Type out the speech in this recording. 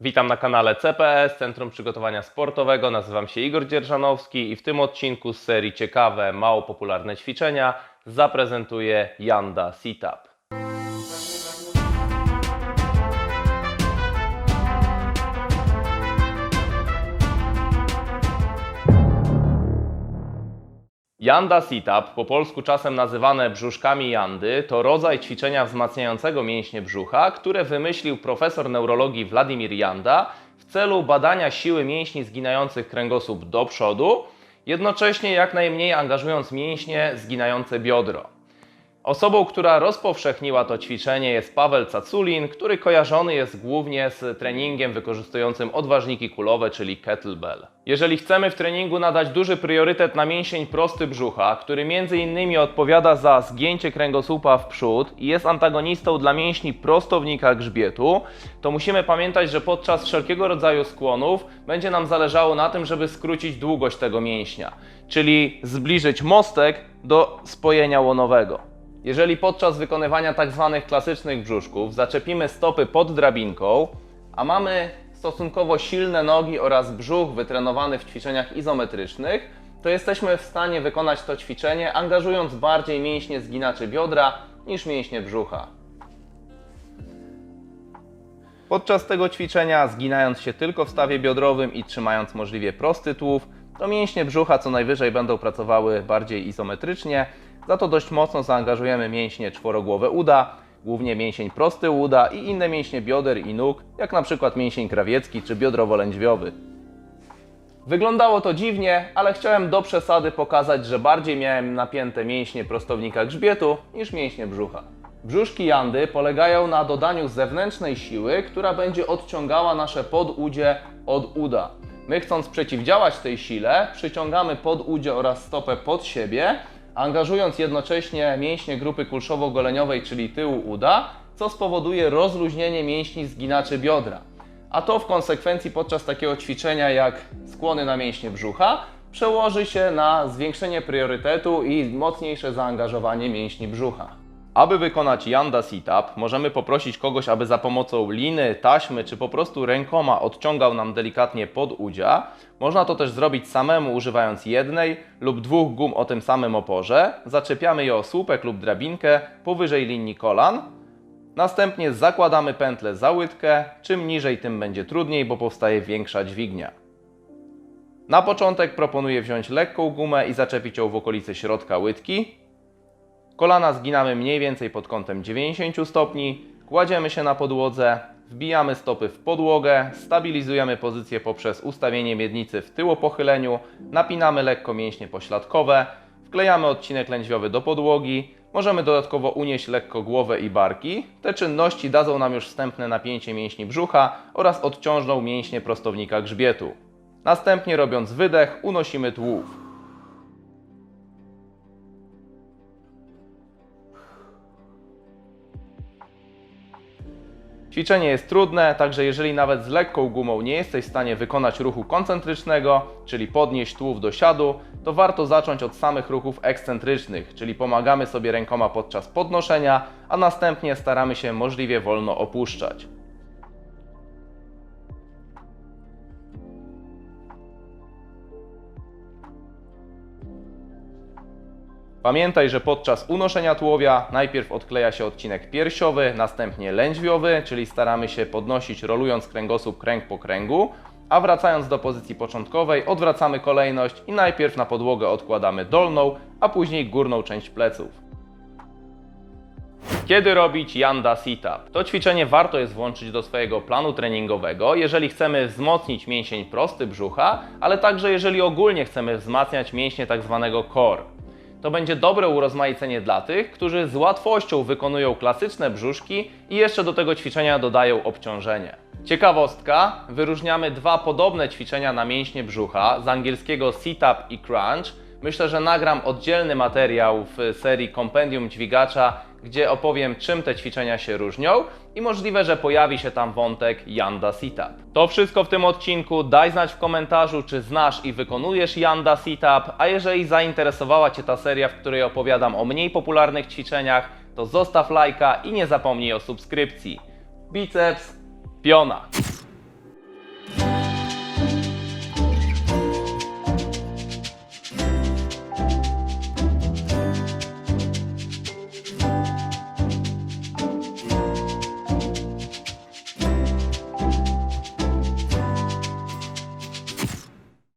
Witam na kanale CPS, Centrum Przygotowania Sportowego. Nazywam się Igor Dzierżanowski i w tym odcinku z serii Ciekawe, mało popularne ćwiczenia zaprezentuję Yanda Sit-Up. Yanda Sit-Up, po polsku czasem nazywane brzuszkami Yandy, to rodzaj ćwiczenia wzmacniającego mięśnie brzucha, które wymyślił profesor neurologii Władimir Janda w celu badania siły mięśni zginających kręgosłup do przodu, jednocześnie jak najmniej angażując mięśnie zginające biodro. Osobą, która rozpowszechniła to ćwiczenie jest Paweł Caculin, który kojarzony jest głównie z treningiem wykorzystującym odważniki kulowe, czyli kettlebell. Jeżeli chcemy w treningu nadać duży priorytet na mięsień prosty brzucha, który m.in. odpowiada za zgięcie kręgosłupa w przód i jest antagonistą dla mięśni prostownika grzbietu, to musimy pamiętać, że podczas wszelkiego rodzaju skłonów będzie nam zależało na tym, żeby skrócić długość tego mięśnia, czyli zbliżyć mostek do spojenia łonowego. Jeżeli podczas wykonywania tak zwanych klasycznych brzuszków zaczepimy stopy pod drabinką, a mamy stosunkowo silne nogi oraz brzuch wytrenowany w ćwiczeniach izometrycznych, to jesteśmy w stanie wykonać to ćwiczenie angażując bardziej mięśnie zginaczy biodra niż mięśnie brzucha. Podczas tego ćwiczenia, zginając się tylko w stawie biodrowym i trzymając możliwie prosty tułów, to mięśnie brzucha co najwyżej będą pracowały bardziej izometrycznie, za to dość mocno zaangażujemy mięśnie czworogłowe uda, głównie mięsień prosty uda i inne mięśnie bioder i nóg, jak na przykład mięsień krawiecki czy biodrowo-lędźwiowy. Wyglądało to dziwnie, ale chciałem do przesady pokazać, że bardziej miałem napięte mięśnie prostownika grzbietu niż mięśnie brzucha. Brzuszki jandy polegają na dodaniu zewnętrznej siły, która będzie odciągała nasze podudzie od uda. My chcąc przeciwdziałać tej sile, przyciągamy podudzie oraz stopę pod siebie, angażując jednocześnie mięśnie grupy kulszowo-goleniowej, czyli tyłu uda, co spowoduje rozluźnienie mięśni zginaczy biodra. A to w konsekwencji podczas takiego ćwiczenia jak skłony na mięśnie brzucha przełoży się na zwiększenie priorytetu i mocniejsze zaangażowanie mięśni brzucha. Aby wykonać Yanda Sit-Up, możemy poprosić kogoś, aby za pomocą liny, taśmy czy po prostu rękoma odciągał nam delikatnie pod udzia. Można to też zrobić samemu używając jednej lub dwóch gum o tym samym oporze. Zaczepiamy je o słupek lub drabinkę powyżej linii kolan. Następnie zakładamy pętlę za łydkę. Czym niżej, tym będzie trudniej, bo powstaje większa dźwignia. Na początek proponuję wziąć lekką gumę i zaczepić ją w okolicy środka łydki. Kolana zginamy mniej więcej pod kątem 90 stopni, kładziemy się na podłodze, wbijamy stopy w podłogę, stabilizujemy pozycję poprzez ustawienie miednicy w tyłopochyleniu, napinamy lekko mięśnie pośladkowe, wklejamy odcinek lędźwiowy do podłogi, możemy dodatkowo unieść lekko głowę i barki. Te czynności dadzą nam już wstępne napięcie mięśni brzucha oraz odciążną mięśnie prostownika grzbietu. Następnie robiąc wydech unosimy tułów. Ćwiczenie jest trudne, także jeżeli nawet z lekką gumą nie jesteś w stanie wykonać ruchu koncentrycznego, czyli podnieść tułów do siadu, to warto zacząć od samych ruchów ekscentrycznych, czyli pomagamy sobie rękoma podczas podnoszenia, a następnie staramy się możliwie wolno opuszczać. Pamiętaj, że podczas unoszenia tułowia najpierw odkleja się odcinek piersiowy, następnie lędźwiowy, czyli staramy się podnosić rolując kręgosłup kręg po kręgu, a wracając do pozycji początkowej odwracamy kolejność i najpierw na podłogę odkładamy dolną, a później górną część pleców. Kiedy robić Yanda Sit-Up? To ćwiczenie warto jest włączyć do swojego planu treningowego, jeżeli chcemy wzmocnić mięsień prosty brzucha, ale także jeżeli ogólnie chcemy wzmacniać mięśnie tak zwanego core. To będzie dobre urozmaicenie dla tych, którzy z łatwością wykonują klasyczne brzuszki i jeszcze do tego ćwiczenia dodają obciążenie. Ciekawostka, wyróżniamy dwa podobne ćwiczenia na mięśnie brzucha z angielskiego sit-up i crunch. Myślę, że nagram oddzielny materiał w serii Kompendium Dźwigacza, gdzie opowiem czym te ćwiczenia się różnią i możliwe, że pojawi się tam wątek Yanda Sit-Up. To wszystko w tym odcinku. Daj znać w komentarzu, czy znasz i wykonujesz Yanda Sit-Up, a jeżeli zainteresowała Cię ta seria, w której opowiadam o mniej popularnych ćwiczeniach, to zostaw lajka i nie zapomnij o subskrypcji. Biceps, piona.